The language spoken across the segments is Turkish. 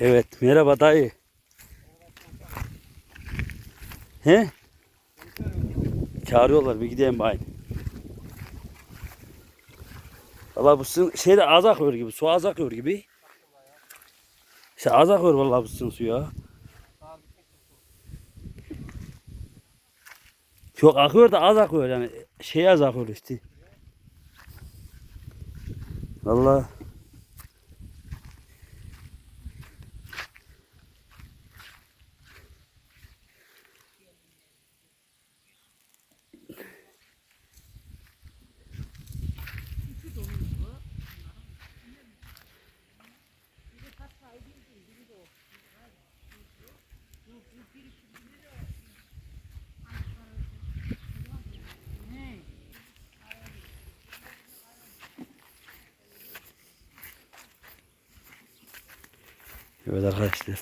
Evet merhaba dayı. He? Çağırıyorlar bir gideyim bari. Valla bu şeyde az akıyor gibi. Su az akıyor gibi. İşte az akıyor valla bu su ya. Çok akıyor da az akıyor yani. Şey az akıyor işte. Valla. Evet arkadaşlar.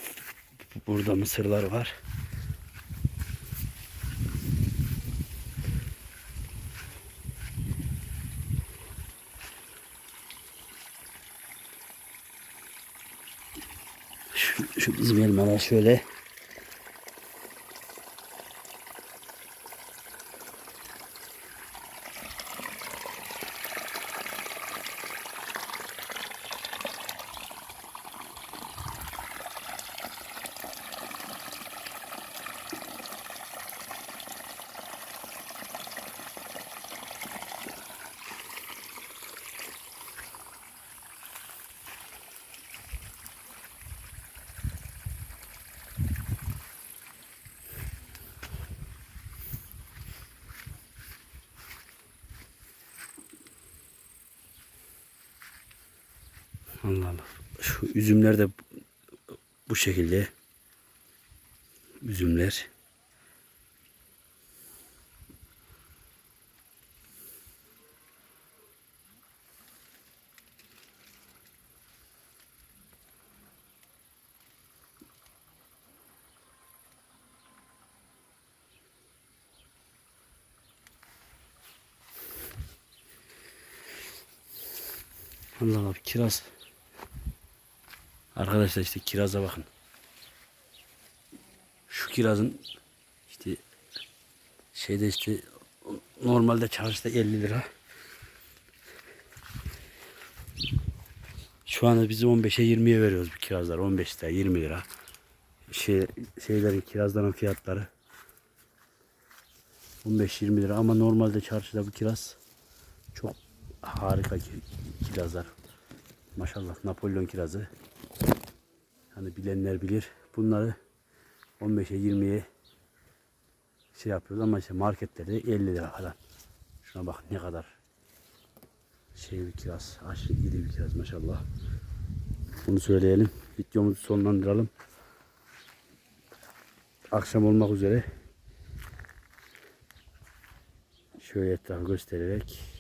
Burada mısırlar var. Şu, şu bizim şöyle. Allah Allah. Şu üzümler de bu şekilde. Üzümler. Allah Allah kiraz. Arkadaşlar işte kiraza bakın. Şu kirazın işte şeyde işte normalde çarşıda 50 lira. Şu anda biz 15'e 20'ye veriyoruz bu kirazlar. 15 lira 20 lira. Şey, şeylerin kirazların fiyatları 15-20 lira ama normalde çarşıda bu kiraz çok harika ki- kirazlar. Maşallah Napolyon kirazı. Hani bilenler bilir. Bunları 15'e 20'ye şey yapıyoruz ama işte marketlerde 50 lira falan. Şuna bak ne kadar şey bir kiraz. Aşırı iyi bir kiraz maşallah. Bunu söyleyelim. Videomuzu sonlandıralım. Akşam olmak üzere. Şöyle etrafı göstererek